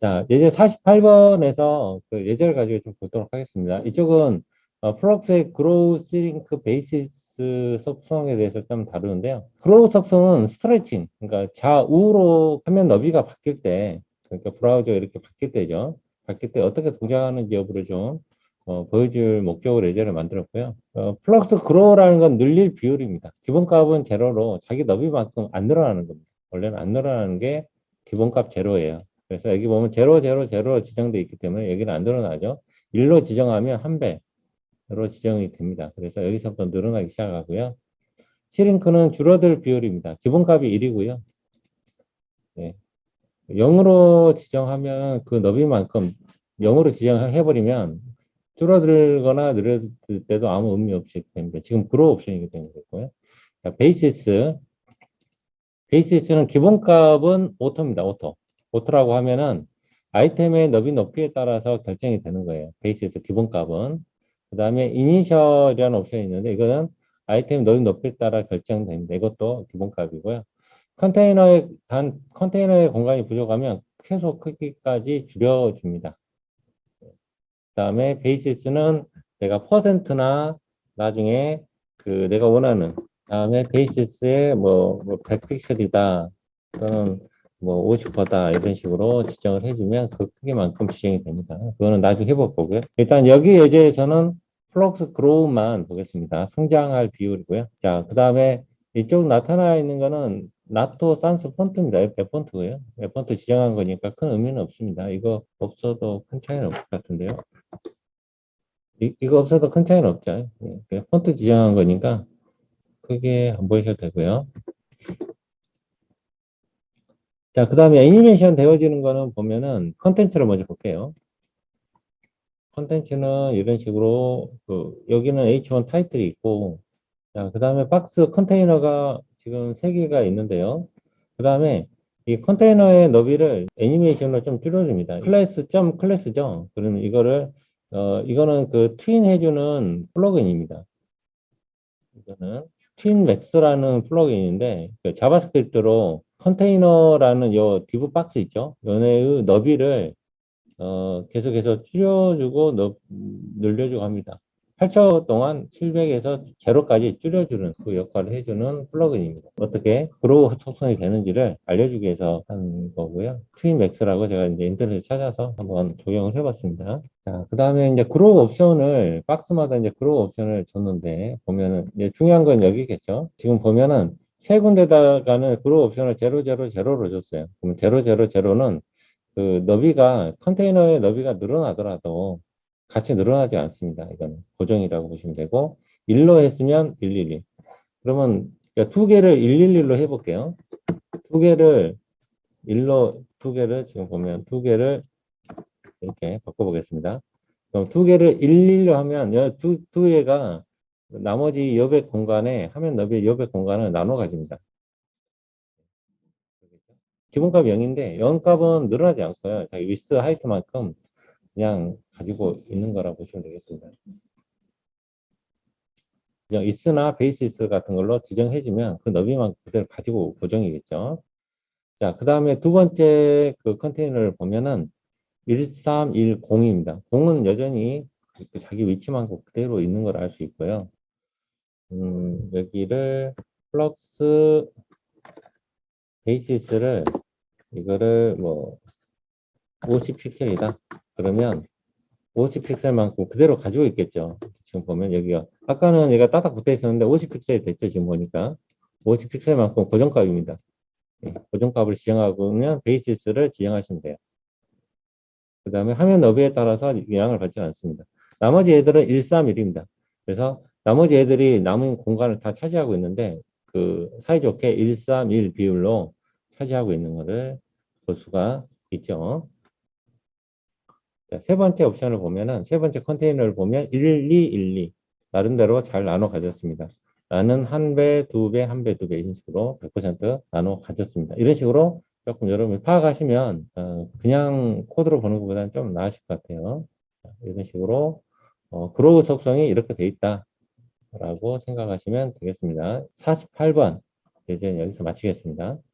자, 예제 48번에서 그 예제를 가지고 좀 보도록 하겠습니다. 이쪽은 어, 플럭스의 그로우 시링크 베이시스 속성에 대해서 좀 다루는데요. 그로우 속성은 스트레칭, 그러니까 좌우로 화면 너비가 바뀔 때, 그러니까 브라우저가 이렇게 바뀔 때죠. 바뀔 때 어떻게 동작하는지 여부를 좀 어, 보여줄 목적으로 예제를 만들었고요. 어, 플럭스 그로우라는 건 늘릴 비율입니다. 기본값은 제로로 자기 너비만큼 안 늘어나는 겁니다. 원래는 안 늘어나는 게 기본값 제로예요. 그래서 여기 보면 제로, 제로, 제로 지정되어 있기 때문에 여기는 안 늘어나죠. 1로 지정하면 한 배로 지정이 됩니다. 그래서 여기서부터 늘어나기 시작하고요. 시링크는 줄어들 비율입니다. 기본값이 1이고요. 네. 0으로 지정하면 그 너비만큼 0으로 지정해버리면 줄어들거나 늘어들 때도 아무 의미 없이 됩니다. 지금 그로 옵션이기 때문에 그렇고요. 자, 베이시스. 베이시스는 기본값은 오토입니다. 오토. 오토라고 하면은 아이템의 너비 높이에 따라서 결정이 되는 거예요. 베이스에서 기본값은. 그 다음에 이니셜이라는 옵션이 있는데 이거는 아이템 너비 높이에 따라 결정됩니다. 이것도 기본값이고요. 컨테이너의 단 컨테이너의 공간이 부족하면 최소 크기까지 줄여줍니다. 그 다음에 베이시스는 내가 퍼센트나 나중에 그 내가 원하는 다음에 베이시스의 뭐, 뭐 100픽셀이다 또는 뭐 50%다 이런 식으로 지정을 해주면 그 크기만큼 지정이 됩니다. 그거는 나중에 해볼 거고요. 일단 여기 예제에서는 플럭스 그로우만 보겠습니다. 성장할 비율이고요. 자, 그 다음에 이쪽 나타나 있는 거는 나토 산스 폰트입니다. F 폰트고요. F 폰트 지정한 거니까 큰 의미는 없습니다. 이거 없어도 큰 차이는 없을 것 같은데요. 이, 이거 없어도 큰 차이는 없죠. 예, 폰트 지정한 거니까 크게 안 보이셔도 되고요. 자, 그 다음에 애니메이션 되어지는 거는 보면은 컨텐츠를 먼저 볼게요. 컨텐츠는 이런 식으로, 그, 여기는 H1 타이틀이 있고, 자, 그 다음에 박스 컨테이너가 지금 3개가 있는데요. 그 다음에 이 컨테이너의 너비를 애니메이션으로 좀 줄여줍니다. 클래스 점 클래스죠. 그러면 이거를, 어, 이거는 그 트윈 해주는 플러그인입니다. 이거는 트윈 맥스라는 플러그인인데, 그 자바스크립트로 컨테이너라는 요 디브 박스 있죠? 연애의 너비를 어, 계속해서 줄여주고 너, 늘려주고 합니다. 8초 동안 700에서 제로까지 줄여주는 그 역할을 해주는 플러그인입니다. 어떻게 그로우 속성이 되는지를 알려주기 위해서 한 거고요. 트윈맥스라고 제가 이제 인터넷에 찾아서 한번 적용을 해봤습니다. 자, 그 다음에 이제 그로우 옵션을 박스마다 이제 그로우 옵션을 줬는데 보면은 이제 중요한 건 여기겠죠. 지금 보면은 세 군데다가는 그룹 옵션을 0, 0, 0로 줬어요. 그럼 0, 0, 0는 그 너비가 컨테이너의 너비가 늘어나더라도 같이 늘어나지 않습니다. 이건 고정이라고 보시면 되고 1로 했으면 111. 그러면 두 개를 111로 해볼게요. 두 개를 1로 두 개를 지금 보면 두 개를 이렇게 바꿔보겠습니다. 그럼 두 개를 111로 하면 두, 두 개가 나머지 여백 공간에 화면 너비의 여백 공간을 나눠 가집니다. 기본값이 0인데 0값은 늘어나지 않고요. 자기 위스 하이트만큼 그냥 가지고 있는 거라고 보시면 되겠습니다. 이스나 베이시스 같은 걸로 지정해주면 그 너비만 그대로 가지고 고정이겠죠. 자, 그 다음에 두 번째 그 컨테이너를 보면은 1310입니다. 0은 여전히 그 자기 위치만큼 그대로 있는 걸 알 수 있고요. 음, 여기를 플럭스 베이시스를 이거를 뭐 50픽셀이다. 그러면 50픽셀만큼 그대로 가지고 있겠죠. 지금 보면 여기가 아까는 얘가 따닥 붙어 있었는데 50픽셀이 됐죠. 지금 보니까 50픽셀만큼 고정값입니다. 네, 고정값을 지정하면 베이시스를 지정하시면 돼요. 그 다음에 화면 너비에 따라서 영향을 받지 않습니다. 나머지 애들은 131입니다. 그래서 나머지 애들이 남은 공간을 다 차지하고 있는데 그 사이좋게 1, 3, 1 비율로 차지하고 있는 것을 볼 수가 있죠. 자, 세 번째 옵션을 보면은 세 번째 컨테이너를 보면 1, 2, 1, 2 나름대로 잘 나눠 가졌습니다. 나는 한 배, 두 배, 한 배, 두 배 이런 식으로 100% 나눠 가졌습니다. 이런 식으로 조금 여러분이 파악하시면 어, 그냥 코드로 보는 것보다는 좀 나으실 것 같아요. 자, 이런 식으로 어, 그로우 속성이 이렇게 돼 있다. 라고 생각하시면 되겠습니다. 48번 예제는 여기서 마치겠습니다.